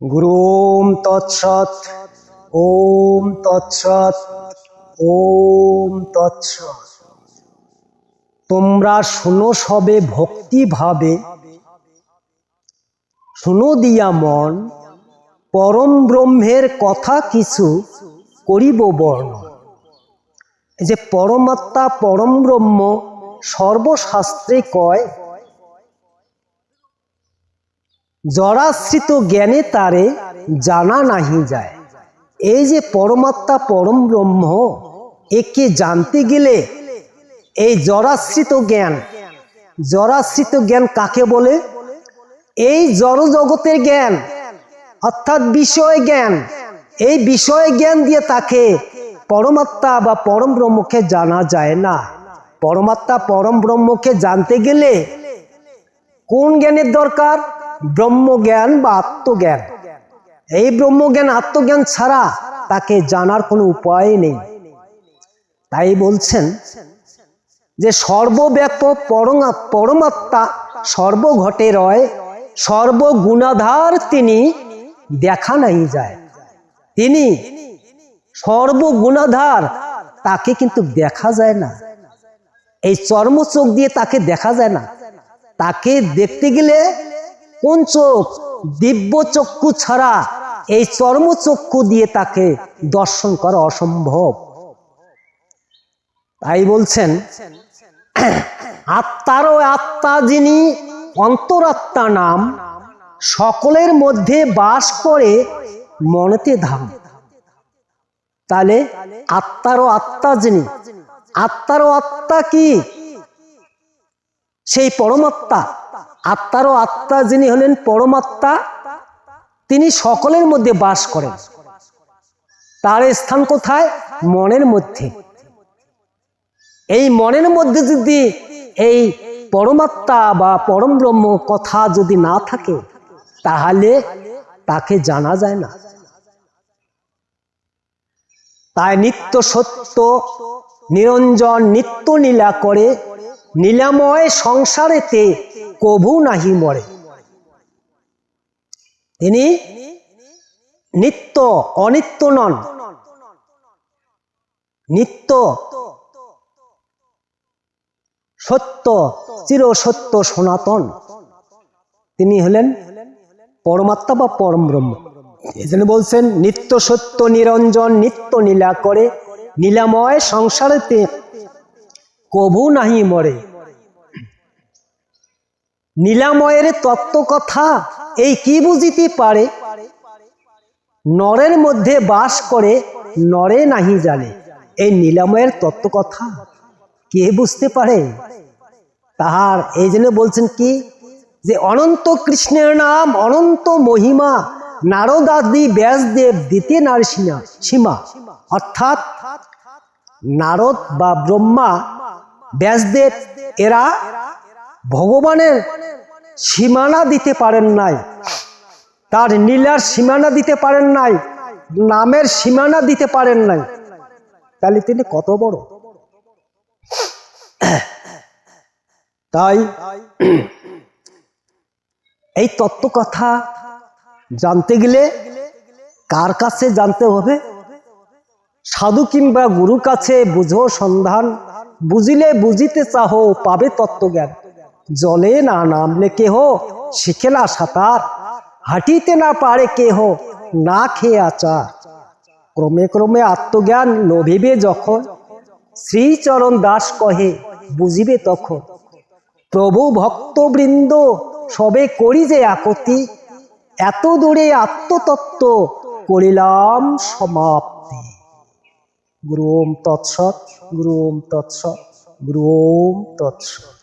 গুরুম তৎসৎ, ওম তৎসৎ ওম তৎসৎ। তোমরা শুনো সবে ভক্তি ভাবে, শুনো দিয়া মন, পরম ব্রহ্মের কথা কিছু করিব বর্ণন যে পরমাত্মা, পরম ব্রহ্ম সর্বশাস্ত্রে কয় জরাশ্রিত জ্ঞানে তারে জানা নাহি যায়। এই যে পরমাত্মা পরম ব্রহ্ম, একে জানতে গেলে এই জরাশ্রিত জ্ঞান জরাশ্রিত জ্ঞান কাকে বলে? এই জড় জগতের জ্ঞান, অর্থাৎ বিষয় জ্ঞান, এই বিষয় জ্ঞান দিয়ে তাকে পরমাত্মা বা পরম ব্রহ্মকে জানা যায় না। পরমাত্মা পরম ব্রহ্মকে জানতে গেলে কোন জ্ঞানের দরকার? ব্রহ্মজ্ঞান বা আত্মজ্ঞান। এই ব্রহ্মজ্ঞান, আত্মজ্ঞান ছাড়া তাকে জানার কোনো উপায় নেই। তাই বলছেন যে সর্বব্যাপ পরম পরমাত্মা সর্বঘটে রয়, সর্বগুণাধার তিনি দেখা নাই যায়। তিনি সর্বগুণাধার, তাকে কিন্তু দেখা যায় না। এই চর্ম চোখ দিয়ে তাকে দেখা যায় না। তাকে দেখতে গেলে কোন চোখ? দিব্য চক্ষু ছাড়া এই চর্ম চক্ষু দিয়ে তাকে দর্শন করা অসম্ভব। তাই বলছেন আত্মারও আত্মা যিনি অন্তরাত্মা নাম, সকলের মধ্যে বাস করে মনেতে ধাম। তাহলে আত্মারও আত্মা যিনি আত্মারও আত্মা কি? সেই পরমাত্মা, আত্মারও আত্মা যিনি হলেন পরমাত্মা, তিনি সকলের মধ্যে বাস করেন। তার স্থান কোথায়? মনের মধ্যে। এই মনের মধ্যে যদি এই পরমাত্মা বা পরম ব্রহ্ম কথা যদি না থাকে, তাহলে তাকে জানা যায় না। তাই নিত্য সত্য, নিরঞ্জন, নিত্য নীলা করে নীলাময় সংসারেতে কভু নাহি মরে। তিনি নিত্য অনিত্য নন। নিত্য সত্য চির সত্য সনাতন। তিনি হলেন পরমাত্মা বা পরম ব্রহ্ম এই বলছেন, নিত্য সত্য নিরঞ্জন, নিত্য নীলা করে নীলাময় সংসারেতে কবু নাহি মরে। নীলাময়ের তত্ত্ব কথা এই কি বুঝিতে পারে? নরের মধ্যে বাস করে, নরে নাহি জানে। এই নীলাময়ের তত্ত্ব কথা কে বুঝতে পারে? তাহার এই জন্য বলছেন কি, যে অনন্ত কৃষ্ণের নাম, অনন্ত মহিমা নারদাদি ব্যাসদেব দিতে নারসিনা, সীমা। অর্থাৎ নারদ বা ব্রহ্মা, ব্যাসদেব, এরা ভগবানের সীমানা দিতে পারেন নাই। তার নীলার সীমানা দিতে পারেন নাই, নামের সীমানা দিতে পারেন নাই। তাহলে তিনি কত বড়? তাই এই তত্ত্ব কথা জানতে গেলে কার কাছে জানতে হবে? সাধু কিংবা গুরু কাছে বুঝো সন্ধান, বুঝিলে বুঝিতে চাহো, পাবে তত্ত্বজ্ঞান। জলে না নামলে কেহ? শিখে না সাঁতার। হাঁটিতে না পারে কেহ? না খেয়ে আচার। ক্রমে ক্রমে আত্মজ্ঞান লোভিবে যখন। শ্রীচরণ দাস কহে, বুঝিবে তখন। প্রভু ভক্তবৃন্দ, সবে করি যে আকতি এত দূরে আত্মতত্ত্ব করিলাম সমাপ্তি। গুরু ওম তৎসৎ গুরু ওম তৎসৎ গুরু ওম তৎসৎ।